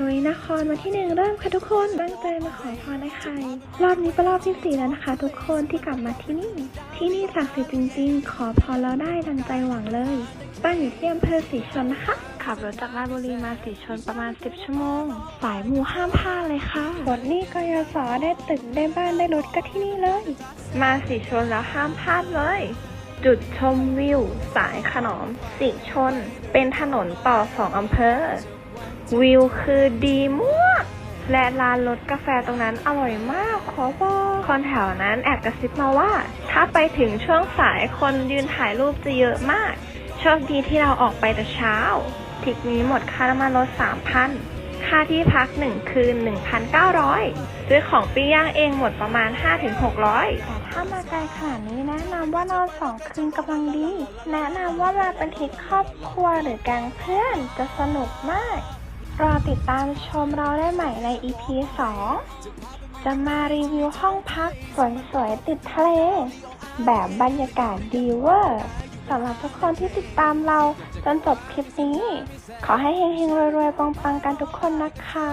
รุยนครวันที่หนึ่งเริ่มค่ะทุกคนตั้งใจมาขอพรไอ้ไข่รอบนี้เป็นรอบที่สี่แล้วนะคะ ทุกคนที่กลับมาที่นี่ ที่นี่ศักดิ์สิทธิ์จริง ๆ ขอพรแล้วได้ดังใจหวังเลยตั้งอยู่ที่อำเภอศรีชนนะคะขับรถจากราชบุรีมาศรีชนประมาณ 10 ชั่วโมง สายหมูห้ามพลาดเลยค่ะรถนี่กยศได้ตึกได้บ้านได้รถก็ที่นี่เลย มาศรีชนแล้วห้ามพลาดเลย จุดชมวิว สายขนอมสีชน เป็นถนนต่อสองอำเภอ วิวคือดีมาก และร้านรสกาแฟตรงนั้นอร่อยมาก ขอบอกคนแถวนั้นแอบกระซิบมาว่า ถ้าไปถึงช่วงสายคนยืนถ่ายรูปจะเยอะมาก โชคดีที่เราออกไปแต่เช้าทริกนี้หมดค่าน้ำมันรถ3,000 ค่าที่พัก 1 คืน 1,900 ซื้อของปิ้งย่างเองหมดประมาณ 5-600แต่ถ้ามาไกลขนาดนี้แนะนำว่านอนสองคืนกำลังดี แนะนำว่ามาเป็นทริปครอบครัวหรือแก๊งเพื่อนจะสนุกมาก รอติดตามชมเราได้ใหม่ใน EP 2 จะมารีวิวห้องพักสวยๆติดทะเล แบบบรรยากาศดีเวอร์ สำหรับทุกคนที่ติดตามเราจนจบคลิปนี้ ขอให้เฮงๆรวยๆปังๆกันทุกคนนะคะ